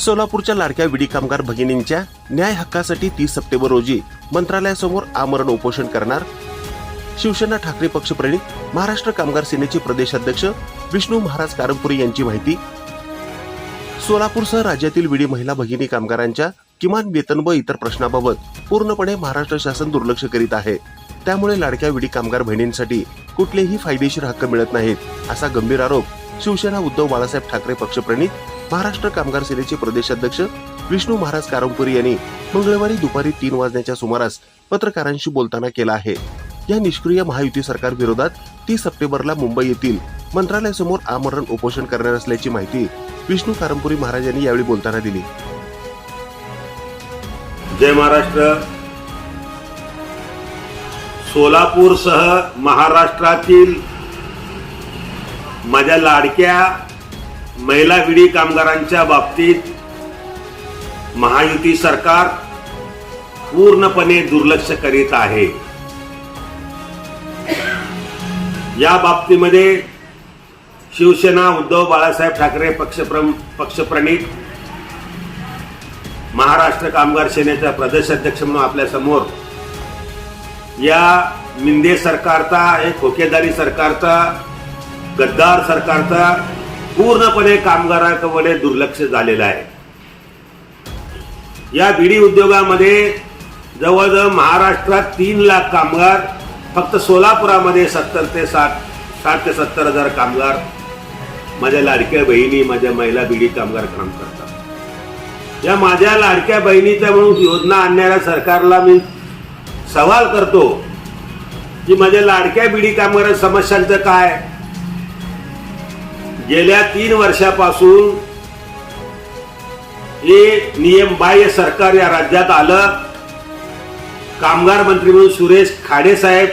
सोलापूरच्या लाडक्या विडी कामगार भगिनींच्या न्याय हक्कासाठी तीस सप्टेंबर रोजी मंत्रालयासमोर आमरण उपोषण करणार शिवसेना ठाकरे पक्षप्रणित महाराष्ट्र कामगार सेनेचे प्रदेशाध्यक्ष विष्णू महाराज कारंपुरी यांची माहिती. सोलापूरसह राज्यातील विडी महिला भगिनी कामगारांच्या किमान वेतन व इतर प्रश्नाबाबत पूर्णपणे महाराष्ट्र शासन दुर्लक्ष करीत आहे. त्यामुळे लाडक्या विडी कामगार बहिणींसाठी कुठलेही फायदेशीर हक्क मिळत नाहीत असा गंभीर आरोप शिवसेना उद्धव बाळासाहेब ठाकरे पक्षप्रणित महाराष्ट्र कामगार सेनेचे प्रदेशाध्यक्ष विष्णू महाराज कारंपुरी यांनी मंगळवारी दुपारी तीन वाजण्याच्या सुमारास पत्रकारांशी बोलताना केला आहे. या निष्क्रिय महायुती सरकार विरोधात तीस सप्टेंबरला मुंबई येथील मंत्रालयासमोर आमरण उपोषण करणार असल्याची माहिती विष्णू कारंपुरी महाराज यांनी यावेळी बोलताना दिली. जय महाराष्ट्र. सोलापूरसह महाराष्ट्रातील माझ्या लाडक्या महिला विडी कामगारांच्या बाबतीत महायुती सरकार पूर्णपणे दुर्लक्ष करीत आहे. या बाबतीमध्ये शिवसेना उद्धव बाळासाहेब ठाकरे पक्षप्र पक्षप्रणित महाराष्ट्र कामगार सेनेचा प्रदेशाध्यक्ष म्हणून आपल्यासमोर या मिंदे सरकारचा हे खोकेदारी सरकारचा गद्दार सरकारचा पूर्णपणे कामगारांकडे दुर्लक्ष झालेलं आहे. या बिडी उद्योगामध्ये जवळजवळ महाराष्ट्रात तीन लाख कामगार फक्त सोलापुरामध्ये सत्तर ते साठ साठ ते सत्तर हजार कामगार माझ्या लाडक्या बहिणी माझ्या महिला बिडी कामगार काम करतात. या माझ्या लाडक्या बहिणीच्या म्हणून योजना आणणाऱ्या सरकारला मी सवाल करतो की माझ्या लाडक्या बिडी कामगार समस्यांचं काय गेल्या तीन वर्षापासून हे नियम बाह्य सरकार या राज्यात आलं. कामगार मंत्री म्हणून सुरेश खाडे साहेब.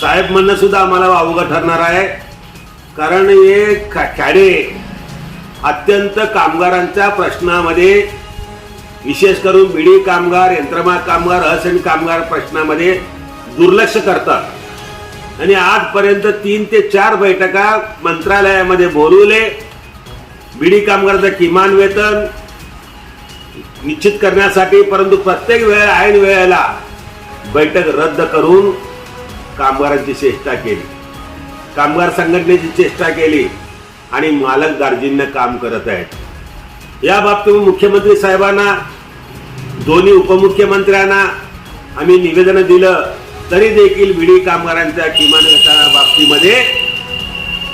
साहेब म्हणणं सुद्धा आम्हाला अवघड ठरणार आहे. कारण हे खा- खाडे अत्यंत कामगारांच्या प्रश्नामध्ये विशेष करून बिडी कामगार यंत्रमाग कामगार असैनिक कामगार प्रश्नामध्ये दुर्लक्ष करतात. आणि आजपर्यंत तीन ते चार बैठका मंत्रालयामध्ये बोलवले. बीडी कामगाराचं किमान वेतन निश्चित करण्यासाठी परंतु प्रत्येक वेळ ऐन वेळेला बैठक रद्द करून कामगारांची चेष्टा केली. कामगार संघटनेची चेष्टा केली आणि मालक दार्जिन्य काम करत आहेत. या बाबतीत मुख्यमंत्री साहेबांना दोन्ही उपमुख्यमंत्र्यांना आम्ही निवेदन दिलं. तरी देखील विडी कामगारांच्या किमान वेतना बाबतीमध्ये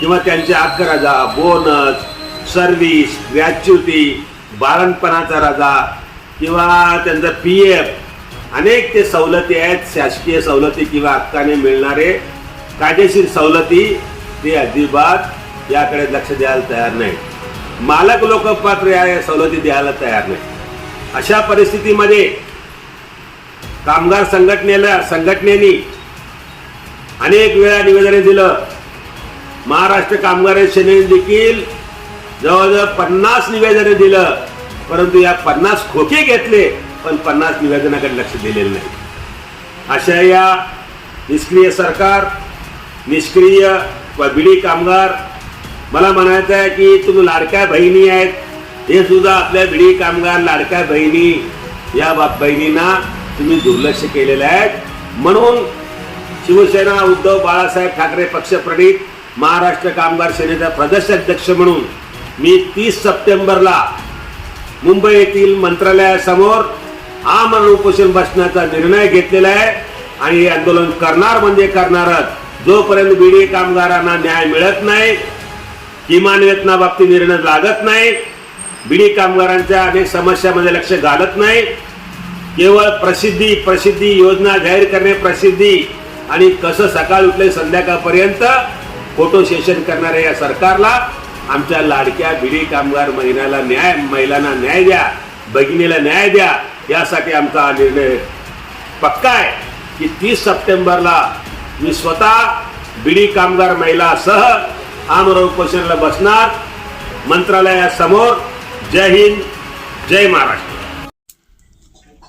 किंवा त्यांचे हक्क रजा बोनस सर्व्हिस ग्रॅच्युटी बाळणपणाचा रजा किंवा त्यांचा पी एफ अनेक ते सवलती आहेत शासकीय सवलती किंवा हक्काने मिळणारे कायदेशीर सवलती ते अजिबात याकडे लक्ष द्यायला तयार नाही मालक लोक पात्र या सवलती द्यायला तयार नाही अशा परिस्थितीमध्ये कामगार संघटनेला संघटनेनी अनेक वेळा निवेदने दिलं. महाराष्ट्र कामगार सेनेने देखील जवळजवळ पन्नास निवेदने दिलं. परंतु या पन्नास खोके घेतले पण पन्नास निवेदनाकडे लक्ष दिलेलं नाही. अशा या निष्क्रिय सरकार निष्क्रिय व बिडी कामगार मला म्हणायचं आहे की तुम्ही लाडक्या बहिणी आहेत हे सुद्धा आपल्या बिडी कामगार लाडक्या बहिणी या बाप बहिणींना तुम्ही दुर्लक्ष केलेलं आहे. म्हणून शिवसेना उद्धव बाळासाहेब ठाकरे पक्षप्रणित महाराष्ट्र कामगार सेनेचा प्रदेशाध्यक्ष म्हणून मी तीस सप्टेंबरला मुंबई येथील मंत्रालयासमोर आमरण उपोषण बसण्याचा निर्णय घेतलेला आहे. आणि हे आंदोलन करणार म्हणजे करणारच. जोपर्यंत बीडी कामगारांना न्याय मिळत नाही किमान वेतनाबाबतीत निर्णय लागत नाही बिडी कामगारांच्या अनेक समस्यामध्ये लक्ष घालत नाही केवळ प्रसिद्धी प्रसिद्धी योजना जाहीर करणे प्रसिद्धी आणि कसं सकाळ उठले संध्याकाळपर्यंत फोटो सेशन करणाऱ्या या सरकारला आमच्या लाडक्या बिडी कामगार महिन्याला न्याय महिलांना न्याय द्या भगिनीला न्याय द्या यासाठी आमचा हा निर्णय पक्का आहे की तीस सप्टेंबरला मी स्वतः बिडी कामगार महिलासह आमरण उपोषणाला बसणार मंत्रालयासमोर. जय हिंद जय महाराष्ट्र.